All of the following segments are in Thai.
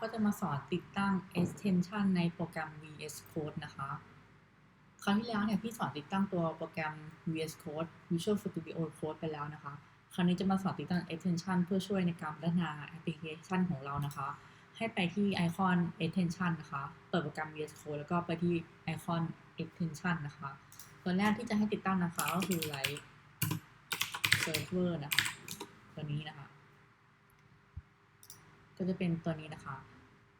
ก็จะมาสอนติดตั้ง extension ในโปรแกรม VS Code นะคะ คราวที่แล้วเนี่ยพี่สอนติดตั้งตัวโปรแกรม VS Code Visual Studio Code ไปแล้วนะคะ คราวนี้จะมาสอนติดตั้ง extension เพื่อช่วยในการพัฒนาแอปพลิเคชันของเรานะคะ ให้ไปที่ไอคอน extension นะคะ เปิดโปรแกรม VS Code แล้วก็ไปที่ไอคอน extension นะคะ ตัวแรกที่จะให้ติดตั้งนะคะก็คือ Light Server นะคะ ตัวนี้นะคะ ก็จะเป็นตัวนี้นะคะ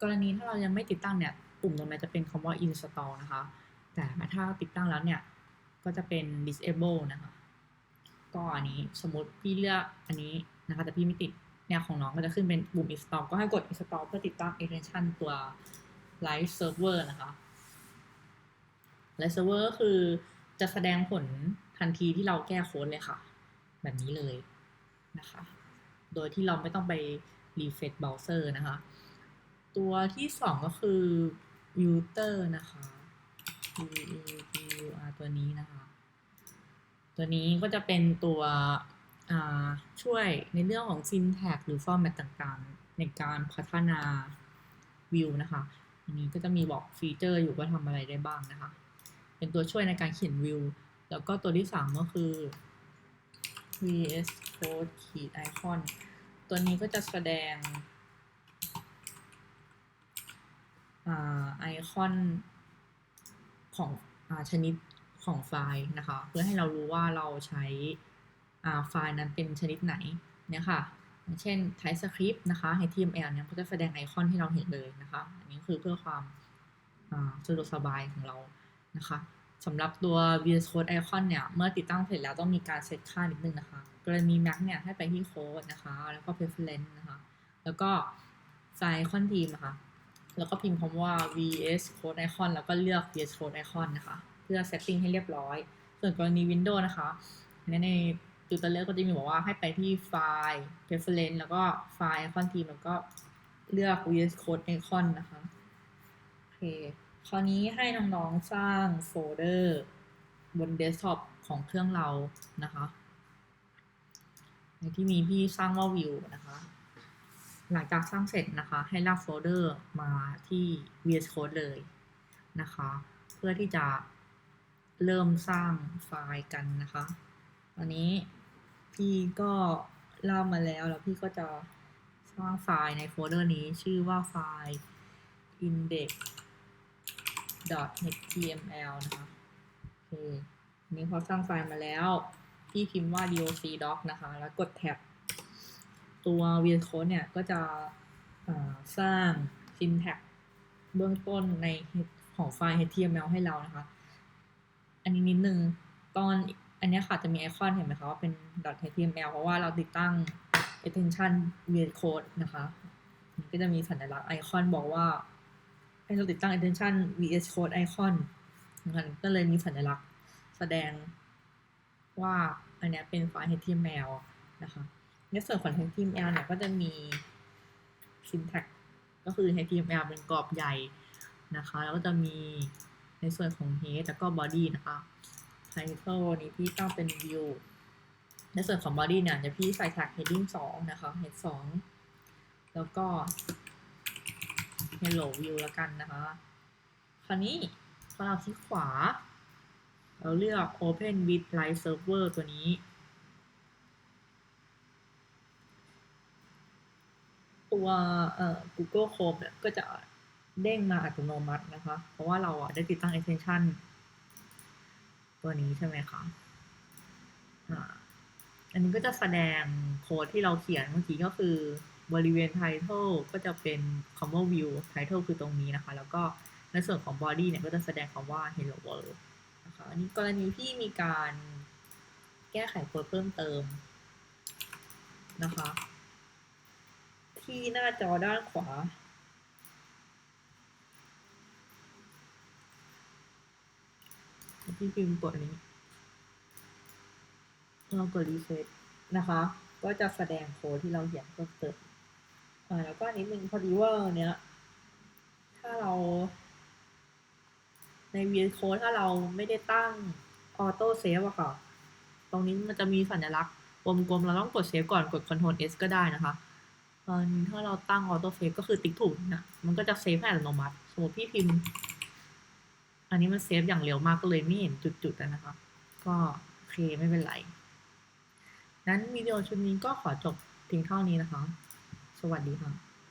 กรณีถ้าเรายังไม่ติดตั้งเนี่ยปุ่มตรงนี้จะเป็นคำว่า install นะคะ แต่ถ้าติดตั้งแล้วเนี่ยก็จะเป็น disable นะคะ ก็อันนี้สมมติพี่เลือกอันนี้นะคะแต่พี่ไม่ติดเนี่ยของน้องก็จะขึ้นเป็นปุ่ม install ก็ให้กด install เพื่อติดตั้ง extension ตัว live server นะคะ live server ก็คือจะแสดงผลทันทีที่เราแก้โค้ดเลยค่ะ แบบนี้เลยนะคะ โดยที่เราไม่ต้องไป refresh browser นะคะ ตัวที่สองก็คือ router นะคะ u u u r ตัวนี้นะคะ ตัวนี้ก็จะเป็นตัวช่วยในเรื่องของ syntax หรือ format ต่างๆ ในการพัฒนา view นะคะอันนี้ก็จะมีบอกฟีเจอร์อยู่ว่าทำอะไรได้บ้างนะคะ เป็นตัวช่วยในการเขียน view แล้วก็ตัวที่สามก็คือ vs code ขีด icon ตัวนี้ก็จะแสดงไอคอนของอชนิดของไฟล์นะคะ เพื่อให้เรารู้ว่าเราใช้ไฟล์นั้นเป็นชนิดไหนเนี่ยค่ะเช่น TypeScript นะคะ HTML เนี่ยก็จะแสดงไอคอนให้เราเห็นเลยนะคะ อันนี้คือเพื่อความสะดวกสบายของเรานะคะ สำหรับตัว VS Code Icon เนี่ย เมื่อติดตั้งเสร็จแล้วต้องมีการเซตค่านิดนึงนะคะ กรณี Mac เนี่ย ให้ไปที่โค้ดนะคะ แล้วก็ preference นะคะ แล้วก็ไฟล์ icon team นะคะ แล้วก็พิมพ์คำว่า VS Code Icon แล้วก็เลือก VS Code Icon นะคะ เพื่อ setting ให้เรียบร้อย ส่วนกรณี Windows นะคะ ในในติวเตอร์ก็จะมีบอกว่าให้ไปที่ไฟล์ preference แล้วก็ไฟล์ icon team แล้วก็เลือก VS Code Icon นะคะ โอเค คราวนี้ให้น้องๆสร้างโฟลเดอร์บนเดสก์ท็อปของเครื่องเรานะคะในที่มีพี่สร้างว่าวิวนะคะ หลังจากสร้างเสร็จนะคะ ให้ลากโฟลเดอร์มาที่ VS Code เลยนะคะ เพื่อที่จะเริ่มสร้างไฟล์กันนะคะตอนนี้พี่ก็เล่ามาแล้วแล้วพี่ก็จะสร้างไฟล์ในโฟลเดอร์นี้ชื่อว่าไฟล์ index .html นะคะโอเคนี้พอสร้างไฟล์มาแล้ว พี่พิมพ์ว่า doc doc นะคะ แล้วกดแท็บตัว VS Code เนี่ย ก็จะสร้าง syntax เบื้องต้นในของไฟล์ HTML ให้เรานะคะ อันนี้นิดนึงตอนอันนี้ค่ะจะมีไอคอนเห็นไหมคะว่าเป็น .html เพราะว่าเราติดตั้ง extension VS Code นะคะ ก็จะมีสัญลักษณ์ไอคอนบอกว่า ให้เราติดตั้ง extension VS Code icon นะคะก็เลยมีสัญลักษณ์แสดงว่าอันนี้เป็นไฟล์ HTML นะคะในส่วนของ HTML เนี่ยก็จะมี syntax ก็คือ HTML เป็นกรอบใหญ่นะคะ แล้วก็จะมีในส่วนของ head แล้วก็ body นะคะ title นี้พี่ตั้งเป็น view ในส่วนของ body เนี่ยจะพี่ใส่ tag heading 2 นะคะ head 2 แล้วก็ hello view แล้วกันนะคะ คราวนี้พอเราคลิกขวา เราเลือก open with live server ตัวนี้ ตัวเอ่อ Google Chrome เนี่ยก็จะเด้งมาอัตโนมัตินะคะ เพราะว่าเราอะได้ติดตั้ง extension ตัวนี้ใช่ไหมคะอ่าอันนี้ก็จะแสดงโค้ดที่เราเขียนเมื่อกี้ก็คือ บริเวณ title ก็จะเป็นคำว่า view title คือตรงนี้นะคะ แล้วก็ในส่วนของ body เนี่ยก็จะแสดงคำว่า hello world นะคะอันนี้กรณีที่มีการแก้ไขโค้ดเพิ่มเติมนะคะ ที่หน้าจอด้านขวา ที่พิมพ์กดนี้เรากดรีเซ็ตนะคะ ก็จะแสดงโค้ดที่เราเขียนเพิ่มเติม อ่าแล้วก็นิดนึงพอดีว่าเนี้ย ถ้าเราใน VS Code ถ้าเราไม่ได้ตั้งออโต้เซฟอะค่ะ ตรงนี้มันจะมีสัญลักษณ์กลมๆ เราต้องกดเซฟก่อนกด Ctrl S ก็ได้นะคะอนถ้าเราตั้งออโต้เซฟก็คือติ๊กถูกนะมันก็จะเซฟให้อัตโนมัติ สมมติพี่พิมพ์ อันนี้มันเซฟอย่างเร็วมากก็เลยไม่เห็นจุดๆนะคะ ก็โอเคไม่เป็นไร นั้นวิดีโอชุดนี้ก็ขอจบเพียงเท่านี้นะคะ สวัสดีค่ะ